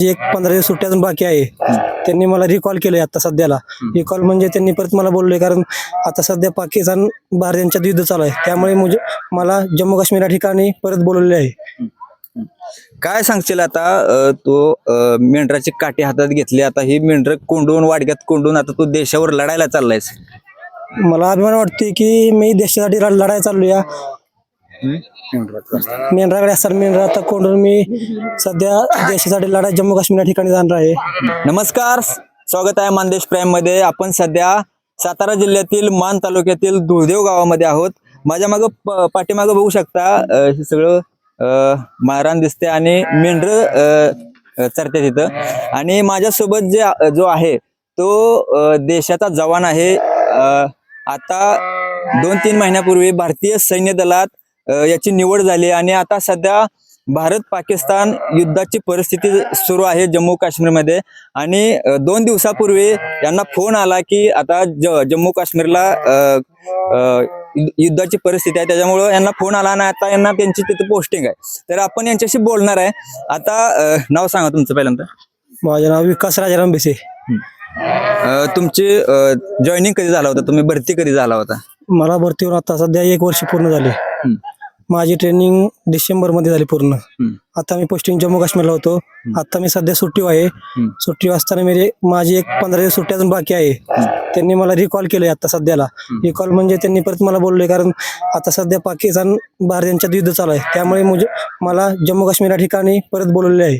एक पंधरा दिवस सुट्टी अजून बाकी आहे त्यांनी मला रिकॉल केलंय आता सध्याला. रिकॉल म्हणजे त्यांनी परत मला बोलले कारण आता सध्या पाकिस्तान भारत यांच्यात युद्ध चालू आहे. त्यामुळे मुझे मला जम्मू काश्मीर या ठिकाणी परत बोलवले आहे. काय सांगशील आता तू मेंढराची काठी हातात घेतली आता ही मेंढर कोंडून वाडग्यात कोंडून आता तू देशावर लढायला चाललायस? मला अभिमान वाटते की मी देशासाठी लढ- लढायला चाललो या मेंढराकडे असताना मेंढरा आता कोंडून मी सध्या देशासाठी लढाई जम्मू काश्मीर या ठिकाणी जाणार आहे. नमस्कार. स्वागत आहे मानदेश प्राईममध्ये. आपण सध्या सातारा जिल्ह्यातील मान तालुक्यातील धुळदेव गावामध्ये आहोत. माझ्या माग पाठीमागं बघू शकता हे सगळं अ, माळरान दिसते आणि मेंढर चरते तिथं. आणि माझ्यासोबत जे जो आहे तो देशाचा जवान आहे. आता दोन तीन महिन्यापूर्वी भारतीय सैन्य दलात याची निवड झाली आणि आता सध्या भारत पाकिस्तान युद्धाची परिस्थिती सुरू आहे जम्मू काश्मीरमध्ये. आणि दोन दिवसापूर्वी यांना फोन आला की आता ज जम्मू काश्मीरला युद्धाची परिस्थिती आहे. त्याच्यामुळं यांना फोन आला आणि आता यांना त्यांची तिथे पोस्टिंग आहे. तर आपण यांच्याशी बोलणार आहे. आता नाव सांगा तुमचं पहिल्यांदा. माझे नाव विकास राजाराम बेसे तुमची जॉईनिंग कधी झाला होता? तुम्ही भरती कधी झाला होता? मला भरती होऊन आता सध्या एक वर्ष पूर्ण झाले. माझी ट्रेनिंग डिसेंबरमध्ये झाली पूर्ण. आता मी पोस्टिंग जम्मू काश्मीरला होतो. आता मी सध्या सुट्टी आहे. सुट्टी असताना मेरे माझी एक पंधरा दिवस सुट्टी अजून बाकी आहे. त्यांनी मला रिकॉल केलंय आता सध्याला. रिकॉल म्हणजे त्यांनी परत मला बोलले कारण आता सध्या पाकिस्तान भारत यांच्यात युद्ध चालू आहे. त्यामुळे मला जम्मू काश्मीर या ठिकाणी परत बोलवले आहे.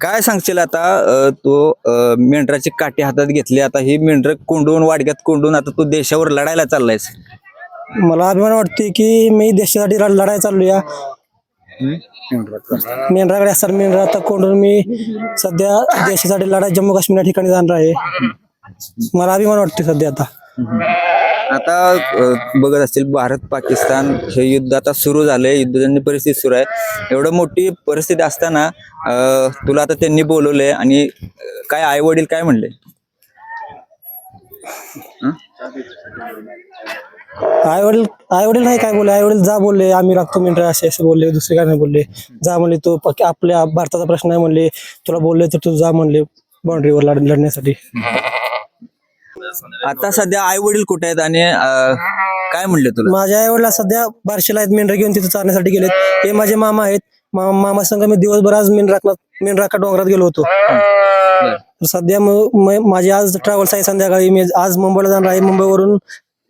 काय सांगशील आता तू मेंढराची काठी हातात घेतली. आता ही मेंढर कोंडून वाडग्यात कोंडून आता तू देशावर लढायला चाललायस. मला अभिमान वाटते की मी देशासाठी लढ- लढायला चाललो या मेंढराकडे असताना मेंढरा आता कोंडून मी सध्या देशासाठी लढाई जम्मू काश्मीर या ठिकाणी जाणार आहे. मला अभिमान वाटते सध्या आता. आता अ, बघत असतील भारत पाकिस्तान हे युद्ध आता सुरू झालंय. युद्धजन्य परिस्थिती सुरू आहे. एवढं मोठी परिस्थिती असताना अ, तुला आता त्यांनी बोलवलंय आणि अ, काय आई वडील काय म्हणले? आई वडील आई वडील नाही काय बोलले? आई वडील जा बोलले आम्ही लागतो मेंढरा असे असे बोलले दुसरे काय नाही बोलले. जा म्हणले तो पक- आपल्या भारताचा प्रश्न आहे म्हणले तुला बोलले तर तू जा म्हणले बाउंड्रीवर लढ लढण्यासाठी. आता सध्या आई वडील कुठे आहेत आणि अ, काय म्हणले तुला? माझ्या आई वडिला सध्या बारशेला आहेत मेंढरा घेऊन तिथे चालण्यासाठी गेलेत. हे माझे मामा आहेत. मा- मामा संघ मी दिवसभर आज मेंढरा मेंढराका डोंगरात गेलो होतो. तर सध्या म- म- माझी आज ट्रॅव्हल्स आहे संध्याकाळी मी आज मुंबईला जाणार आहे. मुंबईवरून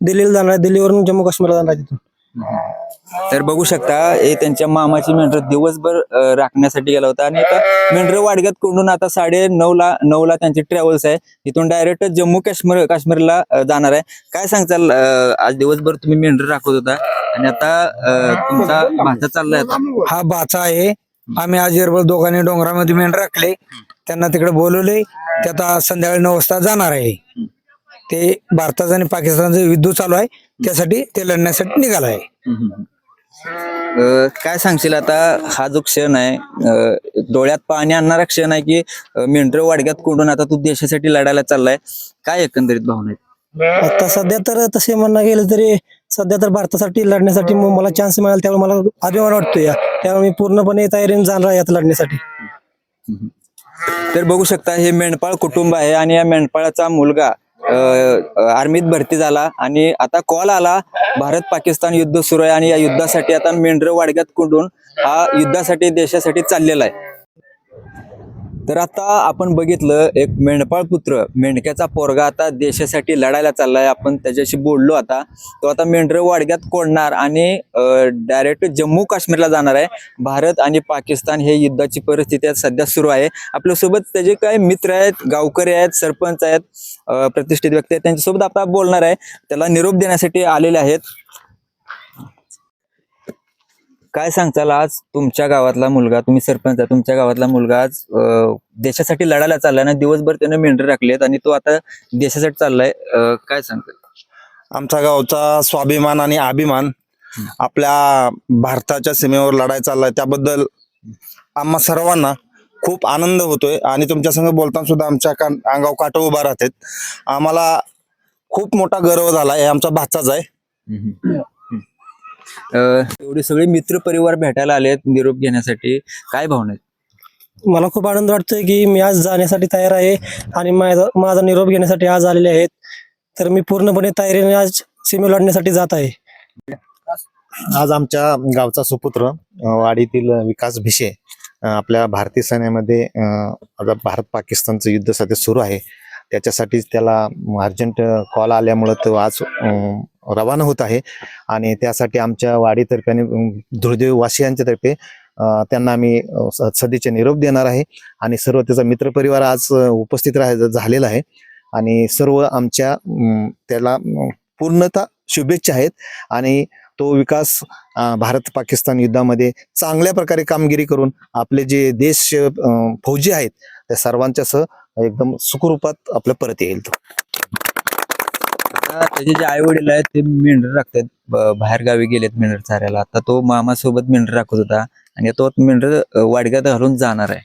दिल्लीला जाणार आहे. दिल्लीवरून जम्मू काश्मीरला जाणार आहे तिथून. तर बघू शकता हे त्यांच्या मामाची मेंढर दिवसभर अ, राखण्यासाठी गेला होता. आणि आता मेंढर वाडग्यात कोंडून आता साडे नऊ ला नऊ ला त्यांची ट्रॅव्हल्स आहे. तिथून डायरेक्ट जम्मू काश्मीर काश्मीरला अ, जाणार आहे. काय सांगताल अ, आज दिवसभर तुम्ही मेंढर राखत होता? आणि आता अ, तुमचा भाषा चाललाय आता. हा बाचा आहे. आम्ही आज एरबल दोघांनी डोंगरामध्ये मेंढ राखले. त्यांना तिकडे बोलवले. ते आता संध्याकाळी नऊ वाजता जाणार आहे. ते भारताचं आणि पाकिस्तानचं युद्ध चालू आहे त्यासाठी ते लढण्यासाठी निघाला आहे. अ, काय सांगशील आता? हा जो क्षण आहे अ, डोळ्यात पाणी आणणारा क्षण आहे की मेंढर वाडग्यात कोंडून आता तू देशासाठी लढायला चाललाय? काय एकंदरीत भावना आहेत? आता सध्या तर तसे म्हणणं गेलं तरी सध्या तर भारतासाठी लढण्यासाठी म- मला चान्स मिळाला त्यामुळे मला अभिमान वाटतो या त्यामुळे मी पूर्णपणे तयारीने जाणार आहे यात लढण्यासाठी. तर बघू शकता हे मेंढपाळ कुटुंब आहे आणि या मेंढपाळाचा मुलगा आर्मीत भरती झाला आणि आता कॉल आला भारत पाकिस्तान युद्ध सुरू आहे आणि या युद्धासाठी आता मेंढर वाडग्यात कुंडून हा युद्धासाठी देशासाठी चाललेला आहे. तर आता आपण बघितलं एक मेंढपाळ पुत्र मेंढक्याचा पोरगा आता देशासाठी लढायला चाललाय. आपण त्याच्याशी बोललो आता. तो आता मेंढर वाडग्यात कोडणार आणि डायरेक्ट जम्मू काश्मीरला जाणार आहे. भारत आणि पाकिस्तान हे युद्धाची परिस्थिती सध्या सुरू आहे. आपल्यासोबत त्याचे काय मित्र आहेत गावकरी आहेत सरपंच आहेत प्रतिष्ठित व्यक्ती आहेत त्यांच्यासोबत आपण बोलणार आहे. त्याला निरोप देण्यासाठी आलेले आहेत. काय सांगताल आज तुमच्या गावातला मुलगा तुम्ही सरपंच आहे तुमच्या गावातला मुलगा आज देशासाठी लढायला चाललाय ना दिवसभर त्याने मेंढर राखलेत आणि तो आता देशासाठी चाललाय काय सांगताल? आमच्या गावचा स्वाभिमान आणि अभिमान आपल्या भारताच्या सीमेवर लढाई चाललाय. त्याबद्दल आम्हा सर्वांना खूप आनंद होतोय आणि तुमच्या संग बोलताना सुद्धा आमच्या का अंगाव काट उभा राहतात. आम्हाला खूप मोठा गर्व झाला हे आमचा भाचाच आहे. एवढे सगळे मित्र परिवार भेटायला आलेत निरोप घेण्यासाठी. काय भावना आहेत? मला खूप आनंद वाटतोय की मी आज जाण्यासाठी तयार आहे आणि माझा माझा निरोप घेण्यासाठी आज आलेले आहेत. तर मी पूर्णपणे तयारीने आज सीमे लढण्यासाठी जात आहे. आज आमच्या गावचा सुपुत्र अं, वाडीतील विकास भिशे अं, आपल्या भारतीय सैन्यामध्ये अं, आता भारत पाकिस्तानचं युद्ध सध्या सुरू आहे. त्याच्यासाठीच त्याला अर्जंट कॉल आल्यामुळं तो आज अं, रवाना होत आहे. आणि त्यासाठी आमच्या वाडीतर्फे आणि अं, धुळदेव वासियांच्या तर्फे त्यांना आम्ही सध्याचे स- निरोप देणार आहे. आणि सर्व त्याचा मित्रपरिवार आज उपस्थित राह झालेला आहे. आणि सर्व आमच्या त्याला पूर्णतः शुभेच्छा आहेत. आणि तो विकास भारत पाकिस्तान युद्धामध्ये चांगल्या प्रकारे कामगिरी करून आपले जे देश फौजी आहेत त्या सर्वांच्या सह एकदम सुखरूपात आपल्या परत येईल तो. त्याचे जे आई वडील आहेत ते मेंढर राखतात. बाहेर गावी गेलेत मेंढर चाऱ्याला आता तो मामा सोबत मेंढर राखत होता आणि तो मेंढर वाडग्यात घालून जाणार आहे.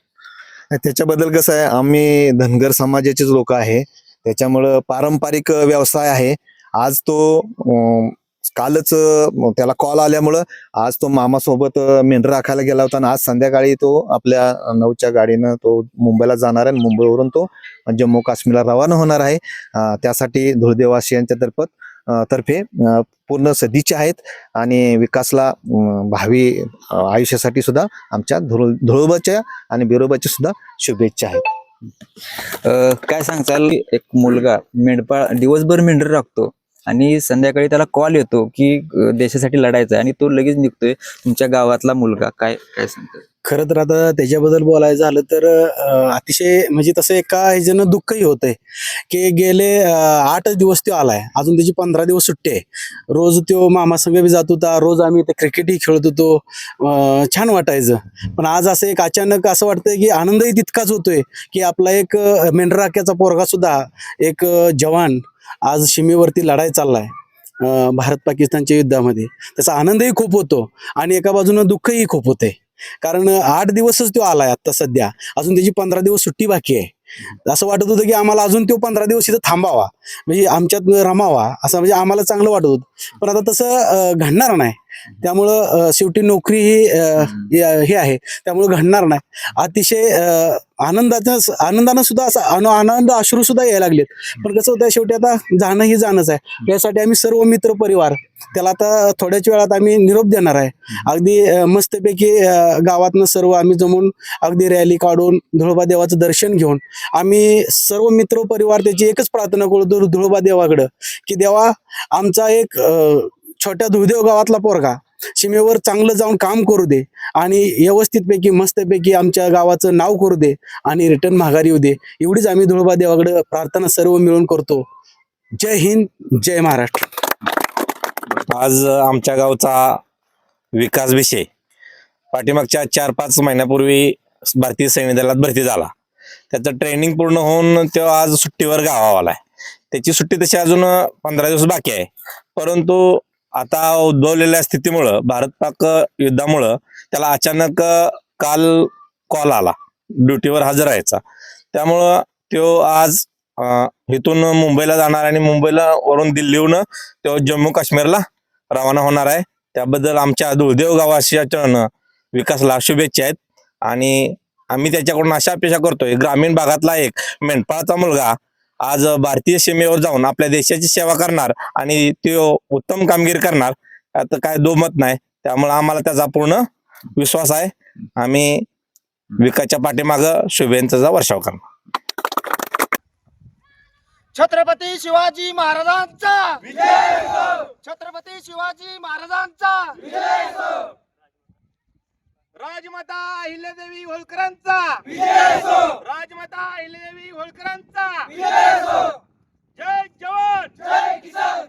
त्याच्याबद्दल कसं आहे आम्ही धनगर समाजाचेच लोक आहे. त्याच्यामुळं पारंपरिक व्यवसाय आहे. आज तो कालच त्याला कॉल आल्यामुळं आज तो मामासोबत मेंढर राखायला गेला होता आणि आज संध्याकाळी तो आपल्या नऊच्या गाडीनं तो मुंबईला जाणार आहे आणि मुंबईवरून तो जम्मू काश्मीरला रवाना होणार आहे. त्यासाठी धुळदेवासियांच्या तर्फ तर्फे पूर्ण सदिच्छा आहेत आणि विकासला भावी आयुष्यासाठी सुद्धा आमच्या धुळ धुळोबाच्या आणि बिरोबाच्या सुद्धा शुभेच्छा आहेत. काय सांगचाल एक मुलगा मेंढपाळ दिवसभर मेंढर राखतो. आणि संध्याकाळी त्याला कॉल येतो की देशासाठी लढायचा आहे आणि तो लगेच निघतोय तुमच्या गावातला मुलगा. काय काय सांगतो खरं तर आता त्याच्याबद्दल बोलायचं झालं तर अतिशय म्हणजे तसं एका ह्याच्यानं दुःखही होतंय की गेले आठच आठ दिवस तो आलाय. अजून त्याची पंधरा दिवस सुट्टी आहे. रोज तो मामासंग बी जात होता. रोज आम्ही ते क्रिकेटही खेळत होतो. छान वाटायचं. पण आज असं एक अचानक असं वाटतंय की आनंदही तितकाच होतोय की आपला एक मेंढराक्याचा पोरगा सुद्धा एक जवान आज सीमेवरती लढाई चाललाय भारत पाकिस्तानच्या युद्धामध्ये. त्याचा आनंदही खूप होतो आणि एका बाजूनं दुःखही खूप होते कारण आठ दिवसच तो आलाय आता सध्या. अजून त्याची पंधरा दिवस सुट्टी बाकी आहे. असं वाटत होतं की आम्हाला अजून तो पंधरा दिवस इथं थांबावा. म्हणजे आमच्यात रमावा असं म्हणजे आम्हाला चांगलं वाटत होतं. पण आता तसं घडणार नाही. त्यामुळं शेवटी नोकरी ही हे आहे. त्यामुळे घडणार नाही. अतिशय आनंदाचा आनंदानं सुद्धा असं आन- आनंद अश्रू सुद्धा यायला लागलेत. पण कसं होतं शेवटी आता जाणं ही जाणंच आहे. यासाठी आम्ही सर्व मित्र परिवार त्याला आता थोड्याच वेळात आम्ही निरोप देणार आहे. अगदी मस्तपैकी गावातनं सर्व आम्ही जमून अगदी रॅली काढून धुळोबा देवाचं दर्शन घेऊन आम्ही सर्व मित्र परिवार त्याची एकच प्रार्थना करतो धुळोबा देवाकडं की देवा आमचा एक छोट्या धुळदेव गावातला पोरगा. सीमेवर चांगलं जाऊन काम करू दे आणि व्यवस्थितपैकी मस्तपैकी आमच्या गावाचं नाव करू दे आणि रिटर्न माघारी येऊ दे. एवढीच आम्ही धुळबा देवाकडे प्रार्थना सर्व मिळून करतो. जय हिंद जय महाराष्ट्र. आज आमच्या गावचा विकास विषय. पाठीमागच्या चार पाच महिन्यापूर्वी भारतीय सैन्य दलात भरती झाला. त्याचं ट्रेनिंग पूर्ण होऊन तो आज सुट्टीवर गावाला आहे. त्याची सुट्टी तशी अजून पंधरा दिवस बाकी आहे. परंतु आता उद्भवलेल्या स्थितीमुळं भारत पाक युद्धामुळं त्याला अचानक काल कॉल आला. ड्युटीवर हजर राहायचा. त्यामुळं तो आज इथून मुंबईला जाणार आणि मुंबईला वरून दिल्लीहून तो जम्मू काश्मीरला रवाना होणार आहे. त्याबद्दल आमच्या दुर्देव गावाच्या विकासला शुभेच्छा आहेत. आणि आम्ही त्याच्याकडून अशा अपेक्षा करतोय. ग्रामीण भागातला एक मेंढपाळाचा मुलगा आज भारतीय सीमेवर जाऊन आपल्या देशाची सेवा करणार आणि तो उत्तम कामगिरी करणार आता काय दोमत नाही. त्यामुळे आम्हाला त्याचा पूर्ण विश्वास आहे. आम्ही विकासच्या पाठीमागं शुभेच्छाचा वर्षाव करणार. छत्रपती शिवाजी महाराजांचा! छत्रपती शिवाजी महाराजांचा! राजमाता अहिल्यादेवी होळकरांचा. राजमाता अहिल्यादेवी होळकरांचा. जय जवान. जय किसान.